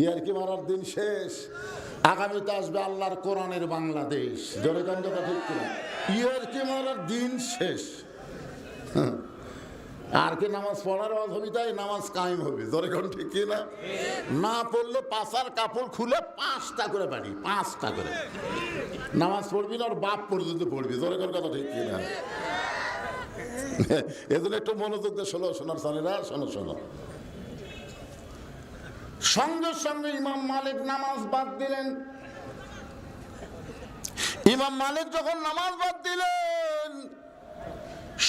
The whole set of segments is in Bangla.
ইয়ার কি মারার দিন শেষ। আগামীতে আসবে আল্লাহর কোরআনের বাংলাদেশ। কথা ঠিক কিনা? ইয়ার কি মারার দিন শেষ। হ্যাঁ। আর কি নামাজ পড়ার হবে? তাই নামাজ কায়েম হবে। কান ঠিক কিনা? না পড়লে পাশার কাপড় খুলে পাঁচটা করে পারি পাঁচটা করে। নামাজ পড়বি না, ওর বাপ পর্যন্ত পড়বি। কান কথা ঠিক কিনা? এজন্য একটু মনোযোগ দিয়ে শোনো শোনার সালেরা শোনো শোনো। সঙ্গে সঙ্গে ইমাম মালিক নামাজ বাদ দিলেন। ইমাম মালিক যখন নামাজ বাদ দিলেন,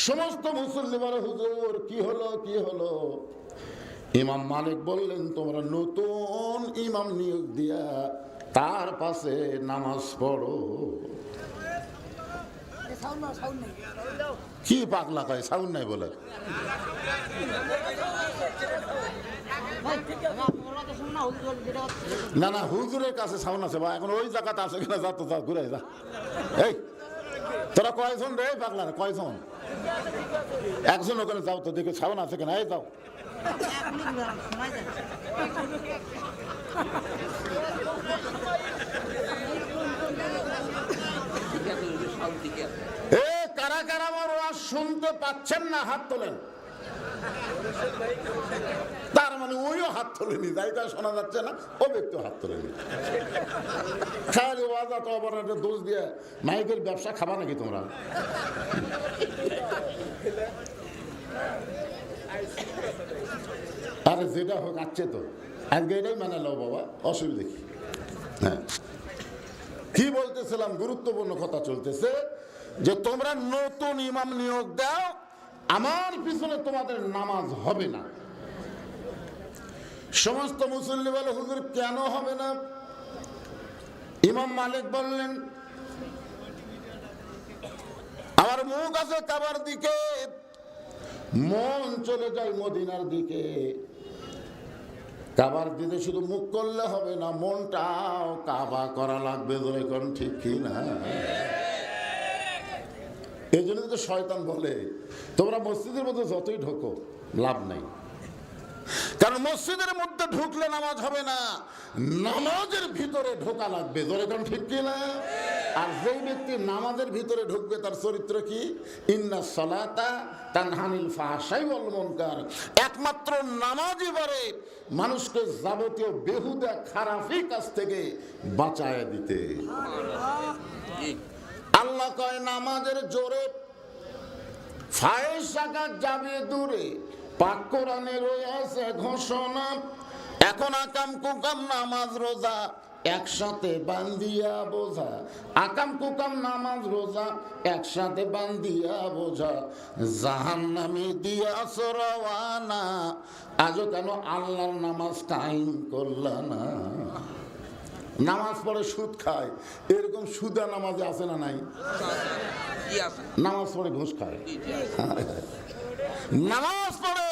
সমস্ত মুসল্লি বলে হুজুর, কি হলো কি হলো? ইমাম মালিক বললেন, তোমরা নতুন ইমাম নিয়োগ দিয়া তার পাশে নামাজ পড়ো। কি পাগলা কয়, সাউন্ড নাই বলে? না না হুজুরের কাছে সাউন্ড আছে, বা এখন ওই জায়গাতে আছে কিনা, যা তো ঘুরে যা। এই, তোরা কয়জন রে পাগলা কয়জন? একজন ওখানে যাও তো, দেখে সাউন্ড আছে কিনা, এই যাও। এ, কারা কারা আমার ওয়াজ শুনতে পাচ্ছেন না, হাত তোলেন। মানে ওইও হাত তোলেনি যাইটা শোনা যাচ্ছে না, ও ব্যক্তি হাত তোলেনি। খালি ওয়াজা তো আবার একটা দোষ দিয়ে মাইকের ব্যবসা খাবা নাকি তোমরা? আরে যেটা হোক আছে তো। আজকে এটাই মানে নাও বাবা, অসুবিধা কি? হ্যাঁ। কি বলতেছিলাম? গুরুত্বপূর্ণ কথা চলতেছে যে, তোমরা নতুন ইমাম নিয়োগ দাও, আমার পিছনে তোমাদের নামাজ হবে না। সমস্ত মুসল্লি বলে, হুজুর, কেন হবে না? ইমাম মালিক বললেন, আমার মুখ আছে কাবার দিকে, মন চলে যায় মদিনার দিকে। কাবার দিতে শুধু মুখ করলে হবে না, মনটাও কাবা করা লাগবে এখন ঠিক কি না? এই জন্য তো শয়তান বলে, তোমরা মসজিদের মধ্যে যতই ঢোকো, লাভ নাই। কারণ মসজিদের মধ্যে ঢুকলে নামাজ হবে না। নামাজের ভিতরে ঢোকা লাগবে। ধরে কোন ঠিক কি না আর যেই ব্যক্তি নামাজের ভিতরে ঢুকবে, তার চরিত্র কি? ইন্না সলাতা তানহানিল ফাহাশাই ওয়াল মুনকার। একমাত্র নামাজই পারে মানুষকে যাবতীয় বেহুদা খারাপি কাছ থেকে বাঁচায় দিতে। আল্লাহ কয়, নামাজের জোরে ফায়েস জাকাত যাবে দূরে। পাক কোরআনে রয়েছে ঘোষণা। এখন আকাম কুকাম নামাজ রোজা একসাথে বান্দিয়া বোঝা। আকাম কুকাম নামাজ রোজা একসাথে বান্দিয়া বোঝা। জাহান নামে দিয়া সরওয়ানা আজও কেন আল্লাহর নামাজ করলা না? নামাজ পড়ে সুদ খায় এরকম সুদা নামাজে আছে না নাই? নামাজ পড়ে ঘুষ খায়। নামাজ পড়ে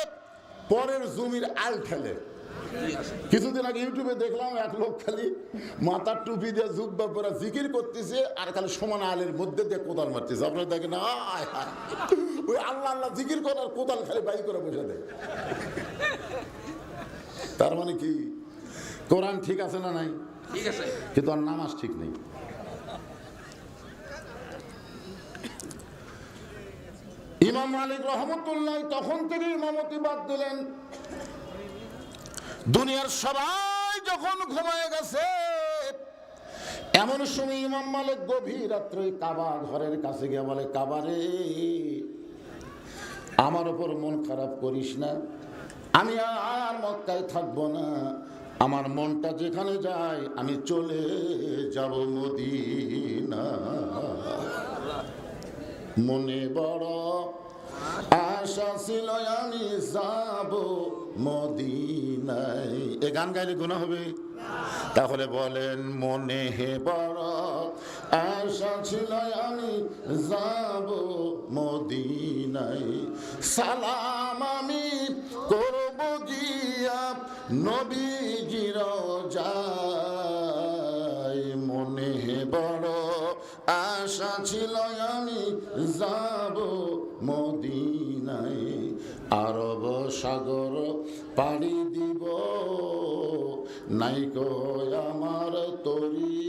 পরের জমির আল ঠেলে কিছুদিন আগে ইউটিউবে দেখলাম এক লোক খালি মাথার টুপি দিয়ে জুব্বা পরে জিকির করতেছে আর খালি সমান আলের মধ্যে দিয়ে কোদাল মারতেছে। আপনারা দেখেন আয়। ওই আল্লাহ আল্লাহ জিকির করার কোদাল খালি বাই করে বসে দেয়। তার মানে কি? কোরআন ঠিক আছে না নাই? ঠিক আছে। কিন্তু আর নামাজ ঠিক নেই। ইমাম মালিক রহমতুল্লাহ তখন থেকে ইমামতি বাদ দিলেন। দুনিয়ার সবাই যখন ঘুমায় গেছে, এমন সময় ইমাম মালিক গভীর রাত্রে কাবা ঘরের কাছে গিয়ে বলে কাবারে আমার ওপর মন খারাপ করিস না। আমি আর মক্কায় থাকব না। আমার মনটা যেখানে যায়, আমি চলে যাব মদিনা মনে বড় আশা ছিল আমি যাব মদিনায়। এ গান গাইলে গুণা হবে? তাহলে বলেন, মনে হে বড় আশা ছিল আমি যাব মদিনায়। সালাম আমি করব গিয়া নবীজির সাগর পাড়ি দিব। নাই আমার তরি,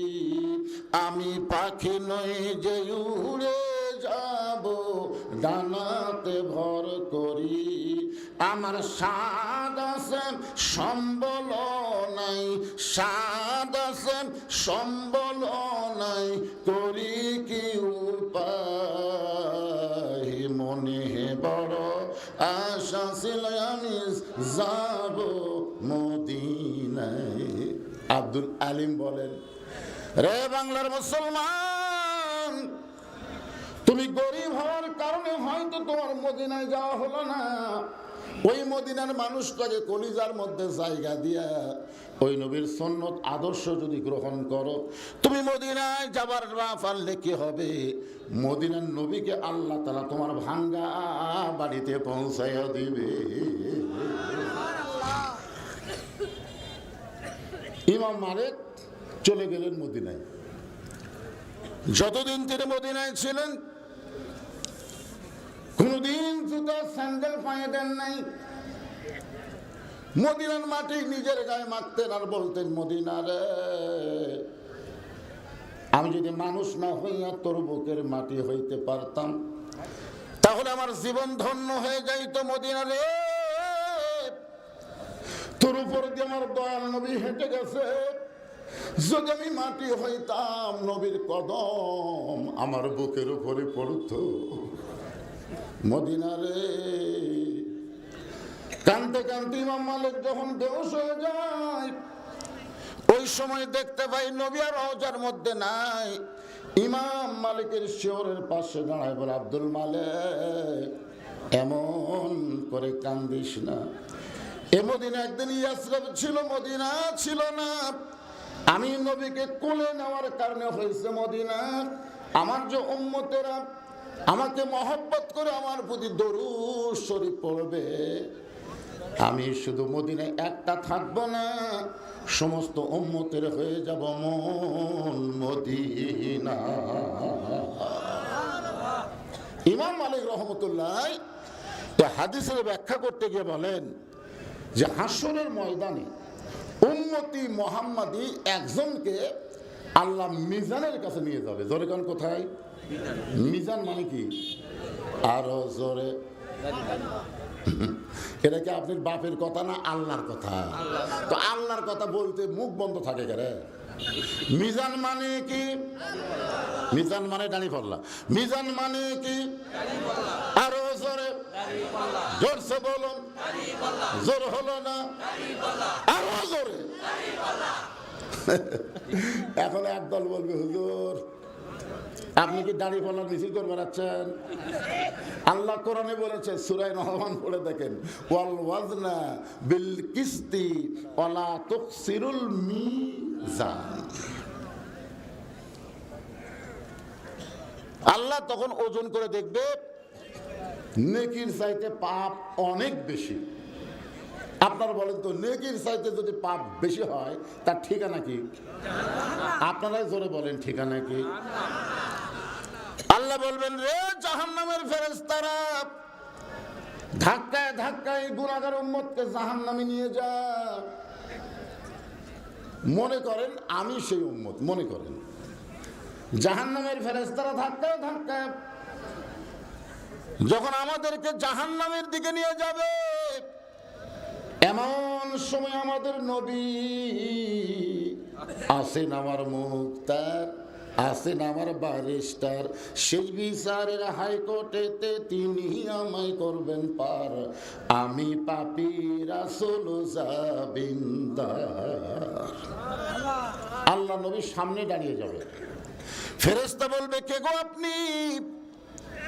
আমি পাখি নই যে উড়ে যাব, ডানাতে ভর করি। আমার স্বাদ আছে, সম্বল নাই, স্বাদ আছে, সম্বল নাই যাব মদিনায়। আব্দুল আলিম বলেন, রে বাংলার মুসলমান, তুমি গরিব হওয়ার কারণে হয়তো তোমার মদিনায় যাওয়া হলো না। ওই মদিনার মানুষটাকে কলিজার মধ্যে জায়গা দিয়া ওই নবীর সন্ন্যত আদর্শ যদি গ্রহণ করো, তুমি মদিনায় যাবার না পারলে কি হবে? মদিনার নবীকে আল্লাহ তালা তোমার ভাঙ্গা বাড়িতে পৌঁছাইয়া দিবে। ইমাম মালিক চলে গেলেন মদিনায়। যতদিন তিনি মদিনায় ছিলেন, কোনদিন জুতো, স্যান্ডেল পায়ে দেন নাই। মদিনার মাটি নিজের গায়ে মাখতেন আর বলতেন মদিনারে আমি যদি মানুষ না হইয়া তোর বুকের মাটি হইতে পারতাম, তাহলে আমার জীবন ধন্য হয়ে যাইতো মদিনারে তোর উপর দিয়ে আমার দয়াল নবী হেঁটে গেছে। যদি আমি মাটি হইতাম নবীর কদম আমার বুকের উপরে পড়তো। মদিনারে কানতে কানতে ইমাম মালিক যখন বেহস হয়ে যায়, ওই সময় দেখতে পাই নবী আর রওজার মধ্যে নাই। ইমাম মালিকের শিওরের পাশে দাঁড়ায় বলে, আব্দুল মালিক, এমন করে কান্দিস না। এ মদিনা একদিন ইয়াসরাব ছিল, মদিনা ছিল না। আমি নবীকে কোলে নেওয়ার কারণে হয়েছে মদিনা। আমার যে উম্মতেরা, আমাকে মহব্বত করে আমার প্রতি দরুদ শরীফ পড়বে। আমি শুধু মদিনায় একটা থাকব না, সমস্ত উম্মতের হয়ে যাব মন মদিনা। ইমাম মালিক রহমতুল্লাহ হাদিসের ব্যাখ্যা করতে গিয়ে বলেন যে হাসরের ময়দানে উম্মতি মোহাম্মদী একজনকে আল্লাহ মিজানের কাছে নিয়ে যাবে। জোরে কান কোথায়? মিজান মানে কি? আরও জোরে। এটা কি আপনার বাপের কথা না আল্লাহর কথা? তো আল্লাহর কথা বলতে মুখ বন্ধ থাকে কেন মিজান মানে কি? মিজান মানে দাঁড়ি পাল্লা মিজান মানে কি? আরও জোরে জোরসে বলুন। জোর হলো না? আরও জোরে। এখন একদল বলবে হুজুর আপনি কি দাড়ি পাল্লা মিছিল করে বেড়াচ্ছেন আল্লাহ কোরআনে বলেছে সুরাই রহমান পড়ে দেখেন ওয়াল ওয়াজনা বিল কিস্তি ওয়ালা তুকসিরুল মিজান। আল্লাহ তখন ওজন করে দেখবে নেকির চাইতে পাপ অনেক বেশি। আপনারা বলেন তো, নেকির চাইতে যদি পাপ বেশি হয়, তার ঠিকানা কি? আপনারাই জোরে বলেন ঠিকানা কি? আল্লাহ বলবেন, রে জাহান্নামের ফেরেশতারা, ধাক্কায় ধাক্কায় গুণাগার উম্মতকে জাহান্নামে নিয়ে যা। মনে করেন আমি সেই উম্মত, মনে করেন। জাহান্নামের ফেরেস্তারা ধাক্কায় ধাক্কায় যখন আমাদেরকে জাহান্নামের দিকে নিয়ে যাবে, এমন সময় আমাদের নবী আসেন আমার মুক্তার, আসেন আমার বারিস্টার সেই বিচারের হাইকোর্টেতে তিনি আমায় করবেন পার। আমি পাপি রাসুল আল্লাহ নবীর সামনে দাঁড়িয়ে যাবে। ফেরেস্তা বলবে, কে গো আপনি?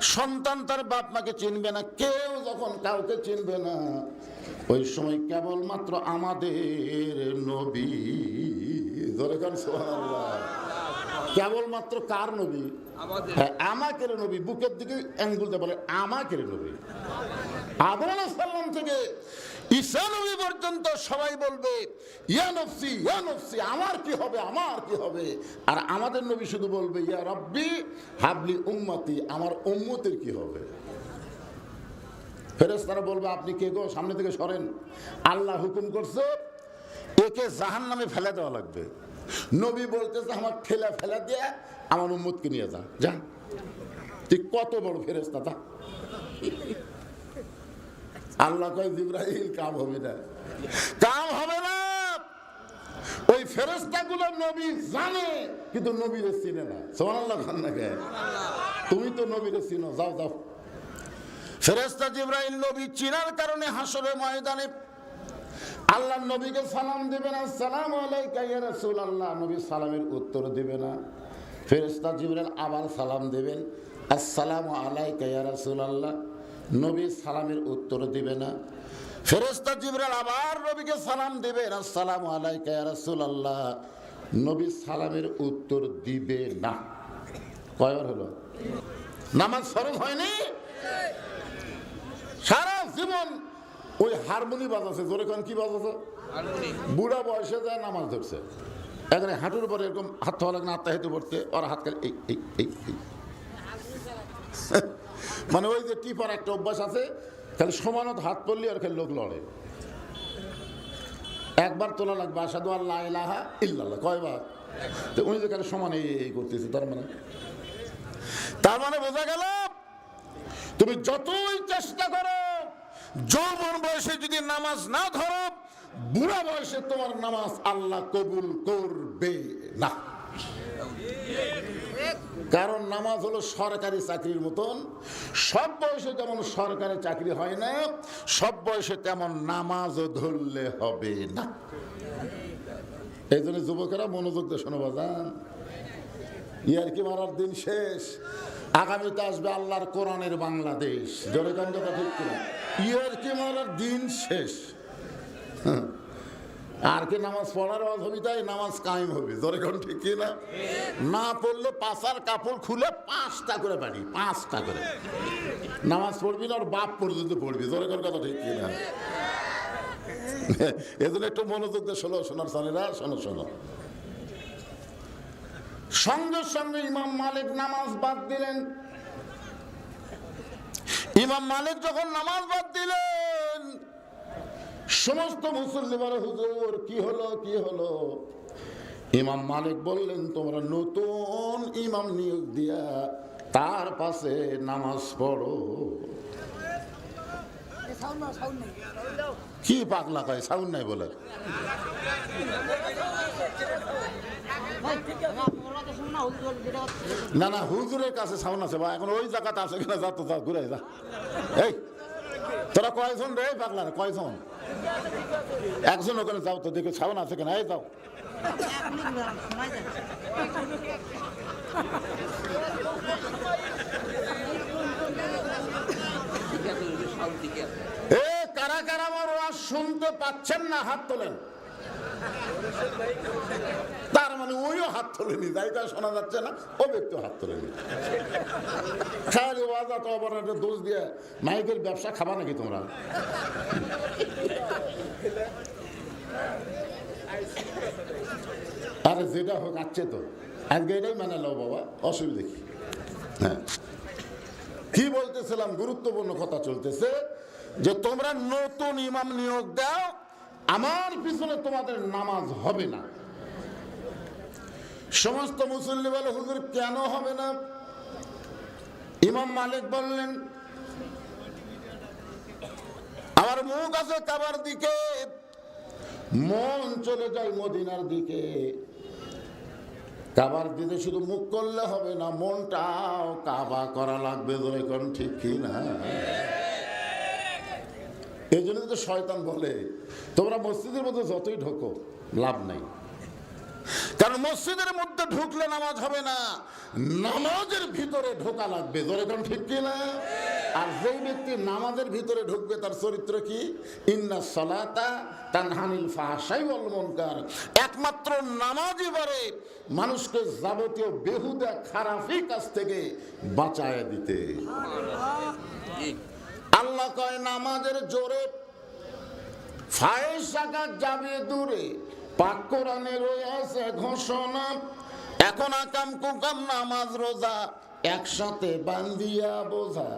সন্তান তার বাপ মাকে চিনবে না কেউ যখন কাউকে চিনবে না ওই সময় কেবলমাত্র আমাদের নবী। ধরে কান কেবলমাত্র কার নবী? আমাকের হ্যাঁ আমাকে নবী। বুকের দিকে অ্যাঙ্গুলতে বলে আমাকে নবী। আবুল সাল্লাম থেকে ঈসা নবী পর্যন্ত সবাই বলবে, ইয়া নফসি ইয়া নফসি, আমার কি হবে, আমার কি হবে? আর আমাদের নবী শুধু বলবে, ইয়া রব্বি হাবলি উম্মতি, আমার উম্মতের কি হবে? ফেরেশতারা বলবে, আপনি কে গো? সামনে থেকে সরেন। আল্লাহ হুকুম করছে, একে জাহান নামে ফেলে দেওয়া লাগবে। নবী বলতেছে, আমার ঠেলা ফেলা দিয়ে আমার উম্মতকে নিয়ে যা। যান তুই কত বড় ফেরেস্তা তা। আল্লাহ কয় জিব্রাহিল কাম হবে না। কাম হবে না। ওই ফেরেস্তা গুলো নবী জানে, কিন্তু নবীরে চিনে না। সোমান আল্লাহ খান না? তুমি তো নবীরে চিনো, যাও যাও। ফেরেস্তা জিব্রাহিল নবী চিনার কারণে হাসরে ময়দানে আল্লাহ নবীকে সালাম দিবে না। সালাম আলাইকা ইয়া রাসূলুল্লাহ। নবী সালামের উত্তর দিবে না। ফেরেশতা জিবরাইল আবার সালাম দেবেন। আসসালামু আলাইকা ইয়া রাসূলুল্লাহ। নবী সালামের উত্তর দিবে না। ফেরেশতা জিবরাইল আবার নবীকে সালাম দিবেন আসসালামু আলাইকা ইয়া রাসূলুল্লাহ। নবী সালামের উত্তর দিবে না। কয়বার হলো? নামাজ ফরজ হয়নি? সারা জীবন ওই হারমোনি বাজাচ্ছে। জোরে কোন, কি বাজাচ্ছে? বুড়া বয়সে যায় নামাজ ধরছে। এখানে হাঁটুর উপরে এরকম হাত থাওয়া লাগে না আত্মা হেঁটে পড়তে ওরা হাত খালি এই এই এই। মানে ওই যে টিপার একটা অভ্যাস আছে, খালি সমানত হাত পড়লে আর খালি লোক লড়ে। একবার তোলা লাগবে আসাদু আল্লাহ ইলাহা ইল্লাল্লাহ, কয়বার? তো উনি যে সমান এই এই করতেছে, তার মানে? তার মানে বোঝা গেল, তুমি যতই চেষ্টা করো, যৌবন বয়সে যদি নামাজ না ধরো, বুড়া বয়সে তোমার নামাজ আল্লাহ কবুল করবে না। কারণ নামাজ হলো সরকারি চাকরির মতন। সব বয়সে যেমন সরকারি চাকরি হয় না, সব বয়সে তেমন নামাজও ধরলে হবে না। এই জন্য যুবকেরা মনোযোগ দিয়ে শোনো বাজান। ইয়ার কি মারার দিন শেষ? আগামীতে আসবে আল্লাহর কোরআনের বাংলাদেশ। কথা ঠিক কিনা ইয়ার কি মারার দিন শেষ? হ্যাঁ। আর কি নামাজ পড়ার তাই নামাজ কায়েম হবে। জোরে কোন ঠিক কিনা না? পড়লে পাশার কাপড় খুলে পাঁচটা করে পারি পাঁচটা করে। নামাজ পড়বি না বাপ পর্যন্ত পড়বি। জোরে কোন কথা ঠিক কিনা এজন্য একটু মনোযোগ দিয়ে শোনো, শোনার শোনো শোনো। সঙ্গে সঙ্গে ইমাম মালিক নামাজ বাদ দিলেন। ইমাম মালিক যখন নামাজ বাদ দিলেন সমস্ত মুসল্লি বলে হুজুর কি হলো কি হলো? ইমাম মালিক বললেন তোমরা নতুন ইমাম নিয়োগ দিয়া তার পাশে নামাজ পড়ো। কি পাগলা কয় সাউন্ড নাই বলে? না না হুজুরের কাছে সাউন্ড আছে বা এখন ওই জায়গাতে আছে কিনা যা তো যা ঘুরে যা। এই তোরা কয়জন রে পাগলা কয়জন? একজন ওখানে যাও তো, দেখে সাবান আছে কেন যাও। কারা কারা আমার ওয়াজ শুনতে পাচ্ছেন না? হাত তোলেন। মানে ওইও হাত তোলেনি তাই তার শোনা যাচ্ছে না ও ব্যক্তি হাত তোলেনি। খালি ওয়াজ তো আবার একটা দোষ দিয়ে মাইকের ব্যবসা খাবা নাকি তোমরা? আরে যেটা হোক, আছে তো। আজকে এটাই মানে নাও বাবা, অসুবিধা কি? হ্যাঁ। কি বলতেছিলাম? গুরুত্বপূর্ণ কথা চলতেছে যে তোমরা নতুন ইমাম নিয়োগ দাও, আমার পিছনে তোমাদের নামাজ হবে না। সমস্ত মুসল্লি বলে, হুজুর, কেন হবে না? ইমাম মালিক বললেন, আমার মুখ আছে কাবার দিকে, মন চলে যায় মদিনার দিকে। কাবার দিতে শুধু মুখ করলে হবে না, মনটাও কাবা করা লাগবে ধরে ঠিক কি না? এই জন্য তো শয়তান বলে, তোমরা মসজিদের মধ্যে যতই ঢোকো, লাভ নাই। কারণ মসজিদের মধ্যে ঢুকলে নামাজ হবে না। নামাজের ভিতরে ঢোকা লাগবে। ধরে কোন ঠিক কি না আর যেই ব্যক্তি নামাজের ভিতরে ঢুকবে, তার চরিত্র কি? ইন্না সলাতা ফাহাশাই ওয়াল মুনকার। একমাত্র নামাজই মানুষকে যাবতীয় বেহুদা খারাপি কাজ থেকে বাঁচায় দিতে। আল্লাহ কয়, নামাজের জোরে ফায়েজ সাকাত যাবে দূরে। পাক কোরআনে রয়েছে ঘোষণা এখন আকাম কুকাম নামাজ রোজা একসাথে বান্দিয়া বোঝা।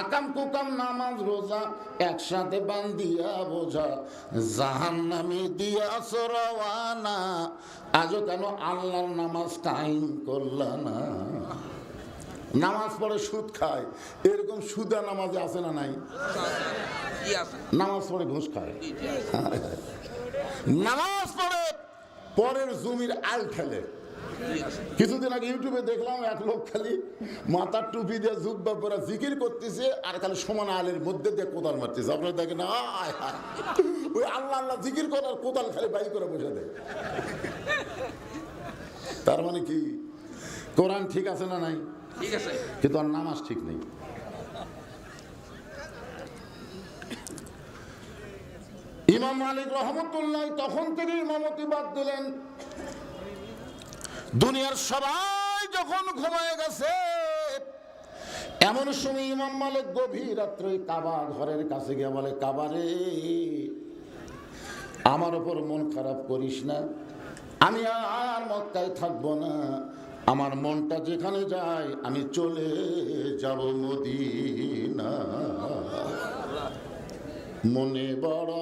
আকাম কুকাম নামাজ রোজা একসাথে বান্দিয়া বোঝা। জাহান নামে দিয়া সরওয়ানা আজও কেন আল্লাহর নামাজ টাইম করলা না? নামাজ পড়ে সুদ খায় এরকম সুদা নামাজে আছে না নাই? নামাজ পড়ে ঘুষ খায়। নামাজ পড়ে পরের জমির আল খেলে কিছুদিন আগে ইউটিউবে দেখলাম এক লোক খালি মাথার টুপি দিয়ে জুব্বা পরে জিকির করতেছে আর খালি সমান আলের মধ্যে দিয়ে কোদাল মারতেছে। আপনারা দেখেন আয় হায়। ওই আল্লাহ আল্লাহ জিকির করার কোদাল খালি বাই করে বসে দেয়। তার মানে কি? কোরআন ঠিক আছে না নাই? ঠিক আছে। কিন্তু আর নামাজ ঠিক নেই। ইমাম মালিক রহমতুল্লাহ তখন থেকে ইমামতি বাদ দিলেন। দুনিয়ার সবাই যখন ঘুমায় গেছে, এমন সময় ইমাম মালিক গভীর রাত্রে কাবা ঘরের কাছে গিয়ে বলে কাবারে আমার ওপর মন খারাপ করিস না। আমি আর মক্কায় থাকব না। আমার মনটা যেখানে যায়, আমি চলে যাব মদিনা মনে বড়